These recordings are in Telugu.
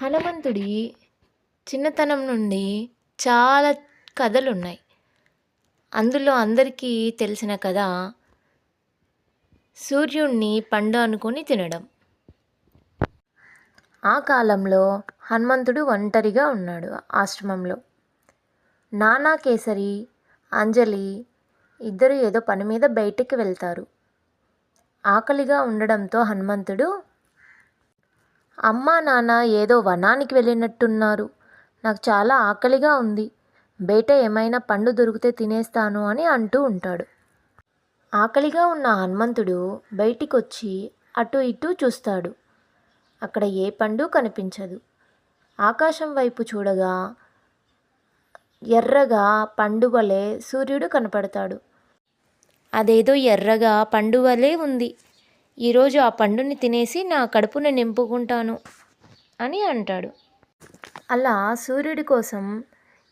హనుమంతుడి చిన్నతనం నుండి చాలా కథలు ఉన్నాయి అందులో అందరికీ తెలిసిన కథ సూర్యుణ్ణి పండు అనుకొని తినడం. ఆ కాలంలో హనుమంతుడు ఒంటరిగా ఉన్నాడు ఆశ్రమంలో. నానా కేసరి అంజలి ఇద్దరు ఏదో పని మీద బయటికి వెళ్తారు. ఆకలిగా ఉండడంతో హనుమంతుడు అమ్మా నాన్న ఏదో వనానికి వెళ్ళినట్టున్నారు. నాకు చాలా ఆకలిగా ఉంది. బయట ఏమైనా పండు దొరికితే తినేస్తాను అని అంటూ ఉంటాడు. ఆకలిగా ఉన్న హనుమంతుడు బయటికొచ్చి అటు ఇటు చూస్తాడు. అక్కడ ఏ పండు కనిపించదు. ఆకాశం వైపు చూడగా ఎర్రగా పండువలే సూర్యుడు కనపడతాడు. అదేదో ఎర్రగా పండువలే ఉంది. ఈరోజు ఆ పండుని తినేసి నా కడుపును నింపుకుంటాను అని అంటాడు. అలా సూర్యుడి కోసం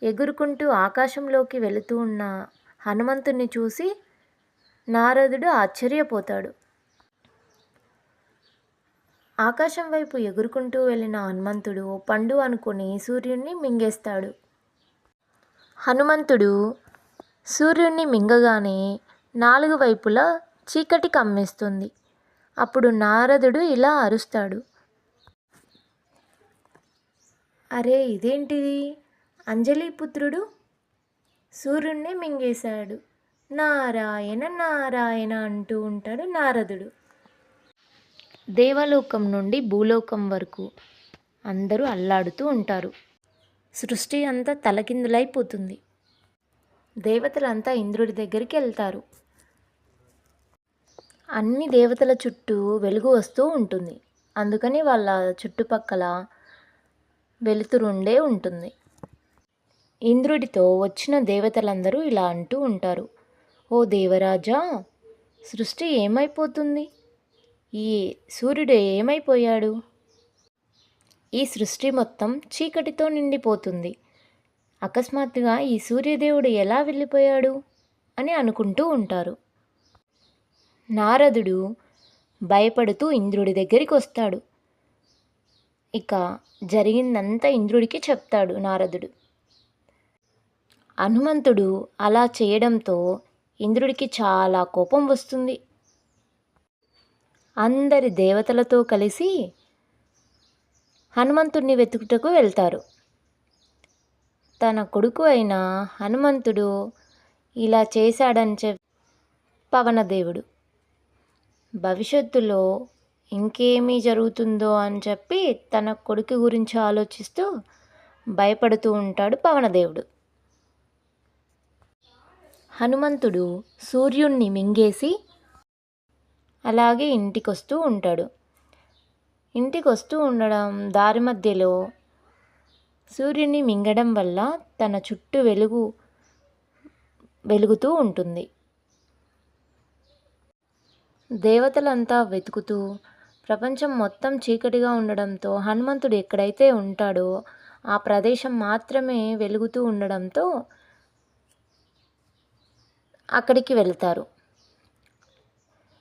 ఎగురుకుంటూ ఆకాశంలోకి వెళుతూ ఉన్న హనుమంతుణ్ణి చూసి నారదుడు ఆశ్చర్యపోతాడు. ఆకాశం వైపు ఎగురుకుంటూ వెళ్ళిన హనుమంతుడు పండు అనుకుని సూర్యుడిని మింగేస్తాడు. హనుమంతుడు సూర్యుడిని మింగగానే నాలుగు వైపులా చీకటి కమ్మేస్తుంది. అప్పుడు నారదుడు ఇలా అరుస్తాడు. అరే ఇదేంటిది? అంజలి పుత్రుడు సూర్యుడిని మింగేశాడు. నారాయణ నారాయణ అంటూ ఉంటాడు నారదుడు. దేవలోకం నుండి భూలోకం వరకు అందరూ అల్లాడుతూ ఉంటారు. సృష్టి అంతా తలకిందులైపోతుంది. దేవతలంతా ఇంద్రుడి దగ్గరికి వెళ్తారు. అన్ని దేవతల చుట్టూ వెలుగు వస్తూ ఉంటుంది. అందుకని వాళ్ళ చుట్టుపక్కల వెలుతురుండే ఉంటుంది. ఇంద్రుడితో వచ్చిన దేవతలందరూ ఇలా అంటూ ఉంటారు. ఓ దేవరాజా సృష్టి ఏమైపోతుంది? ఈ సూర్యుడు ఏమైపోయాడు? ఈ సృష్టి మొత్తం చీకటితో నిండిపోతుంది. అకస్మాత్తుగా ఈ సూర్యదేవుడు ఎలా వెళ్ళిపోయాడు? అని అనుకుంటూ ఉంటారు. నారదుడు భయపడుతూ ఇంద్రుడి దగ్గరికి వస్తాడు. ఇక జరిగిందంతా ఇంద్రుడికి చెప్తాడు నారదుడు. హనుమంతుడు అలా చేయడంతో ఇంద్రుడికి చాలా కోపం వస్తుంది. అందరి దేవతలతో కలిసి హనుమంతుడిని వెతుకుటకు వెళ్తారు. తన కొడుకు అయిన హనుమంతుడు ఇలా చేశాడని చెప్ పవనదేవుడు భవిష్యత్తులో ఇంకేమీ జరుగుతుందో అని చెప్పి తన కొడుకు గురించి ఆలోచిస్తూ భయపడుతూ ఉంటాడు పవనదేవుడు. హనుమంతుడు సూర్యుణ్ణి మింగేసి అలాగే ఇంటికి వస్తూ ఉంటాడు. ఇంటికి వస్తూ ఉండడం దారి మధ్యలో సూర్యుని మింగడం వల్ల తన చుట్టూ వెలుగు వెలుగుతూ ఉంటుంది. దేవతలంతా వెతుకుతూ ప్రపంచం మొత్తం చీకటిగా ఉండడంతో హనుమంతుడు ఎక్కడైతే ఉంటాడో ఆ ప్రదేశం మాత్రమే వెలుగుతూ ఉండడంతో అక్కడికి వెళ్తారు.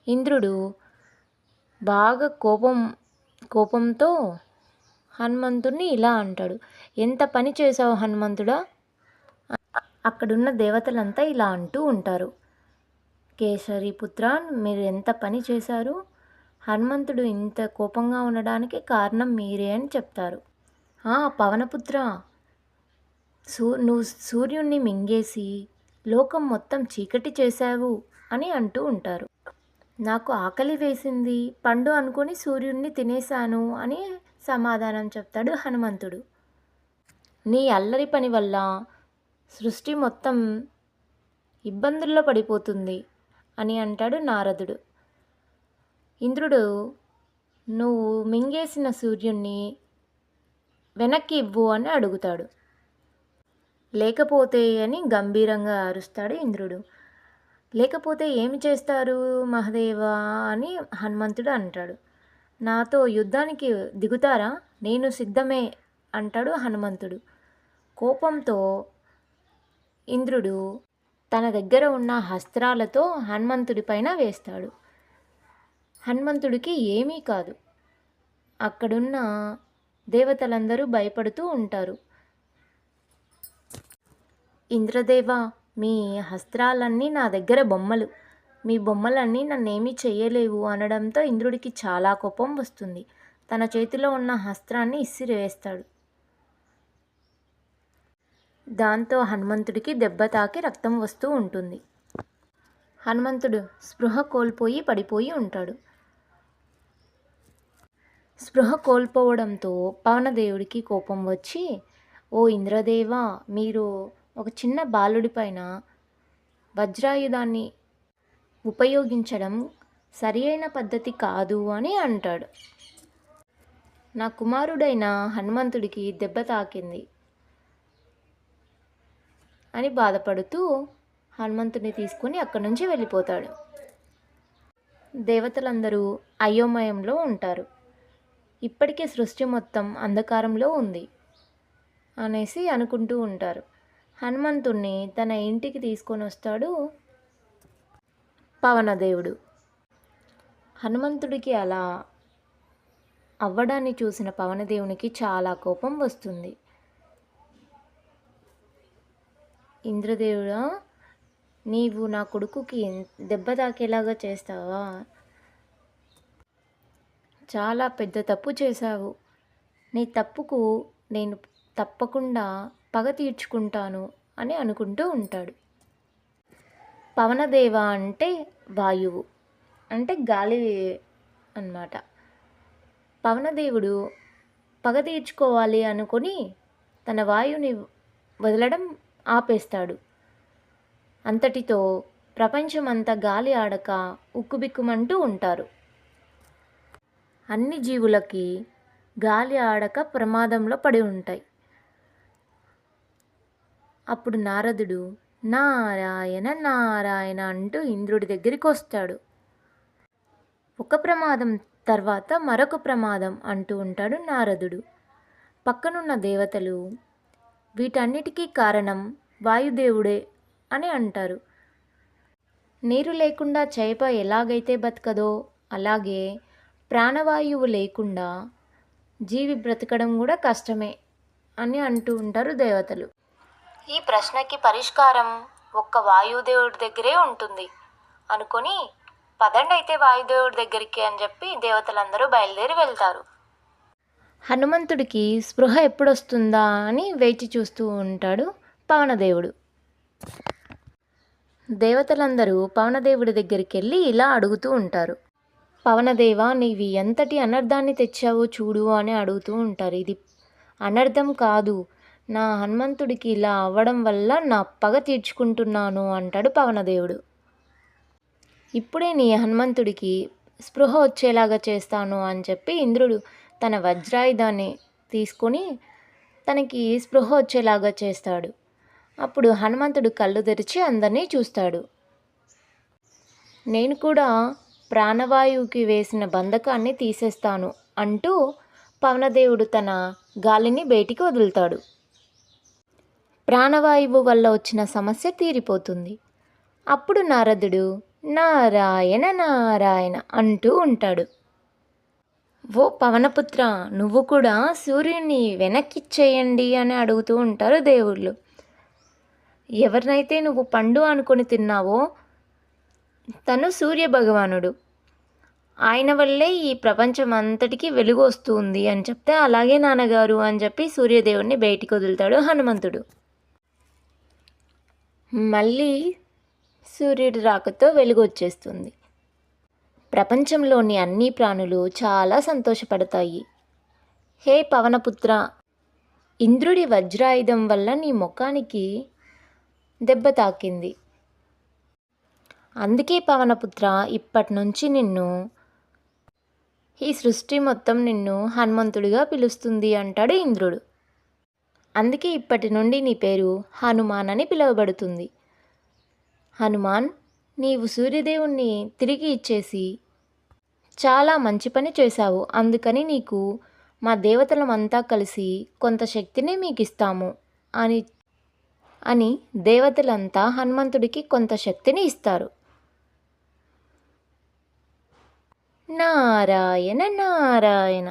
ఇంద్రుడు బాగా కోపం కోపంతో హనుమంతుడిని ఇలా అంటాడు ఎంత పని చేసావు హనుమంతుడా? అక్కడున్న దేవతలంతా ఇలా అంటూ ఉంటారు. కేసరి పుత్ర మీరు ఎంత పని చేశారు? హనుమంతుడు ఇంత కోపంగా ఉండడానికి కారణం మీరే అని చెప్తారు. పవనపుత్ర సూ నువ్వు సూర్యుణ్ణి మింగేసి లోకం మొత్తం చీకటి చేశావు అని అంటూ ఉంటారు. నాకు ఆకలి వేసింది పండు అనుకుని సూర్యుడిని తినేశాను అని సమాధానం చెప్తాడు హనుమంతుడు. నీ అల్లరి పని వల్ల సృష్టి మొత్తం ఇబ్బందుల్లో పడిపోతుంది. అని అంటాడు నారదుడు. ఇంద్రుడు నువ్వు మింగేసిన సూర్యుణ్ణి వెనక్కి ఇవ్వు అని అడుగుతాడు. లేకపోతే అని గంభీరంగా అరుస్తాడు ఇంద్రుడు. లేకపోతే ఏమి చేస్తారు మహదేవా అని హనుమంతుడు అంటాడు. నాతో యుద్ధానికి దిగుతారా? నేను సిద్ధమే అంటాడు హనుమంతుడు. కోపంతో ఇంద్రుడు తన దగ్గర ఉన్న హస్త్రాలతో హనుమంతుడి పైన వేస్తాడు. హనుమంతుడికి ఏమీ కాదు. అక్కడున్న దేవతలందరూ భయపడుతూ ఉంటారు. ఇంద్రదేవ మీ హస్త్రాలన్నీ నా దగ్గర బొమ్మలు. మీ బొమ్మలన్నీ నన్నేమీ చేయలేవు అనడంతో ఇంద్రుడికి చాలా కోపం వస్తుంది. తన చేతిలో ఉన్న హస్త్రాన్ని ఇసిరివేస్తాడు దాంతో హనుమంతుడికి దెబ్బ తాకి రక్తం వస్తూ ఉంటుంది. హనుమంతుడు స్పృహ కోల్పోయి పడిపోయి ఉంటాడు. స్పృహ కోల్పోవడంతో పవనదేవుడికి కోపం వచ్చి ఓ ఇంద్రదేవ మీరు ఒక చిన్న బాలుడి పైన వజ్రాయుధాన్ని ఉపయోగించడం సరి అయిన పద్ధతి కాదు అని అంటాడు. నా కుమారుడైన హనుమంతుడికి దెబ్బ తాకింది. అని బాధపడుతూ హనుమంతుని తీసుకుని అక్కడి నుంచి వెళ్ళిపోతాడు. దేవతలందరూ అయోమయంలో ఉంటారు. ఇప్పటికే సృష్టి మొత్తం అంధకారంలో ఉంది అనేసి అనుకుంటూ ఉంటారు. హనుమంతుణ్ణి తన ఇంటికి తీసుకొని వస్తాడు పవనదేవుడు. హనుమంతుడికి అలా అవ్వడాన్ని చూసిన పవనదేవునికి చాలా కోపం వస్తుంది. ఇంద్రదేవుడా నీవు నా కొడుకుకి దెబ్బ తాకేలాగా చేస్తావా? చాలా పెద్ద తప్పు చేశావు. నీ తప్పుకు నేను తప్పకుండా పగ తీర్చుకుంటాను అని అనుకుంటూ ఉంటాడు. పవనదేవ అంటే వాయువు అంటే గాలి అన్నమాట. పవనదేవుడు పగ తీర్చుకోవాలి అనుకొని తన వాయువుని వదలడం ఆపేస్తాడు. అంతటితో ప్రపంచమంతా గాలి ఆడక ఉక్కుబిక్కుమంటూ ఉంటారు. అన్ని జీవులకి గాలి ఆడక ప్రమాదంలో పడి ఉంటాయి. అప్పుడు నారదుడు నారాయణ నారాయణ అంటూ ఇంద్రుడి దగ్గరికి వస్తాడు. ఒక ప్రమాదం తర్వాత మరొక ప్రమాదం అంటూ ఉంటాడు నారదుడు. పక్కనున్న దేవతలు వీటన్నిటికీ కారణం వాయుదేవుడే అని అంటారు. నీరు లేకుండా చేప ఎలాగైతే బతకదో అలాగే ప్రాణవాయువు లేకుండా జీవి బ్రతకడం కూడా కష్టమే అని అంటూ ఉంటారు దేవతలు. ఈ ప్రశ్నకి పరిష్కారం ఒక్క వాయుదేవుడి దగ్గరే ఉంటుంది. అనుకొని పదండి అయితే వాయుదేవుడి దగ్గరికి అని చెప్పి దేవతలందరూ బయలుదేరి వెళ్తారు. హనుమంతుడికి స్పృహ ఎప్పుడొస్తుందా అని వేచి చూస్తూ ఉంటాడు పవనదేవుడు. దేవతలందరూ పవనదేవుడి దగ్గరికి వెళ్ళి ఇలా అడుగుతూ ఉంటారు. పవనదేవ నీవి ఎంతటి అనర్థాన్ని తెచ్చావో చూడు అని అడుగుతూ ఉంటారు. ఇది అనర్థం కాదు. నా హనుమంతుడికి ఇలా అవ్వడం వల్ల నా పగ తీర్చుకుంటున్నాను అంటాడు పవనదేవుడు. ఇప్పుడే నీ హనుమంతుడికి స్పృహ వచ్చేలాగా చేస్తాను అని చెప్పి ఇంద్రుడు తన వజ్రాయుధాన్ని తీసుకొని తనకి స్పృహ వచ్చేలాగా చేస్తాడు. అప్పుడు హనుమంతుడు కళ్ళు తెరిచి అందరినీ చూస్తాడు. నేను కూడా ప్రాణవాయువుకి వేసిన బంధకాన్ని తీసేస్తాను అంటూ పవనదేవుడు తన గాలిని బయటికి వదులుతాడు. ప్రాణవాయువు వల్ల వచ్చిన సమస్య తీరిపోతుంది. అప్పుడు నారదుడు నారాయణ నారాయణ అంటూ ఉంటాడు. ఓ పవనపుత్ర నువ్వు కూడా సూర్యుని వెనక్కిచ్చేయండి అని అడుగుతూ ఉంటారు దేవుళ్ళు. ఎవరినైతే నువ్వు పండు అనుకొని తిన్నావో తను సూర్య భగవానుడు ఆయన వల్లే ఈ ప్రపంచం అంతటికీ వెలుగు వస్తుంది అని చెప్తే అలాగే నాన్నగారు అని చెప్పి సూర్యదేవుణ్ణి బయటికి వదులుతాడు హనుమంతుడు. మళ్ళీ సూర్యుడి రాకతో వెలుగు వచ్చేస్తుంది. ప్రపంచంలోని అన్ని ప్రాణులు చాలా సంతోషపడతాయి. హే పవనపుత్ర! ఇంద్రుడి వజ్రాయుధం వల్ల నీ ముఖానికి దెబ్బ తాకింది. అందుకే పవనపుత్ర ఇప్పటి నుంచి నిన్ను ఈ సృష్టి మొత్తం నిన్ను హనుమంతుడిగా పిలుస్తుంది అంటాడు ఇంద్రుడు. అందుకే ఇప్పటి నుండి నీ పేరు హనుమాన్ అని పిలువబడుతుంది. హనుమాన్ నీవు సూర్యదేవుణ్ణి తిరిగి ఇచ్చేసి చాలా మంచి పని చేశావు. అందుకని నీకు మా దేవతలమంతా కలిసి కొంత శక్తిని మీకు ఇస్తాము అని అని దేవతలంతా హనుమంతుడికి కొంత శక్తిని ఇస్తారు. నారాయణ నారాయణ.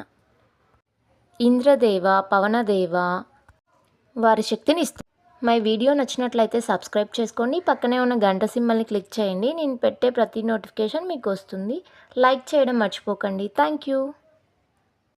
ఇంద్రదేవ పవనదేవ వారి శక్తిని ఇస్తారు. మై వీడియో నచ్చినట్లయితే సబ్స్క్రైబ్ చేసుకోండి. పక్కనే ఉన్న గంట సింబల్ని క్లిక్ చేయండి. నేను పెట్టే ప్రతి నోటిఫికేషన్ మీకు వస్తుంది. లైక్ చేయడం మర్చిపోకండి. Thank you.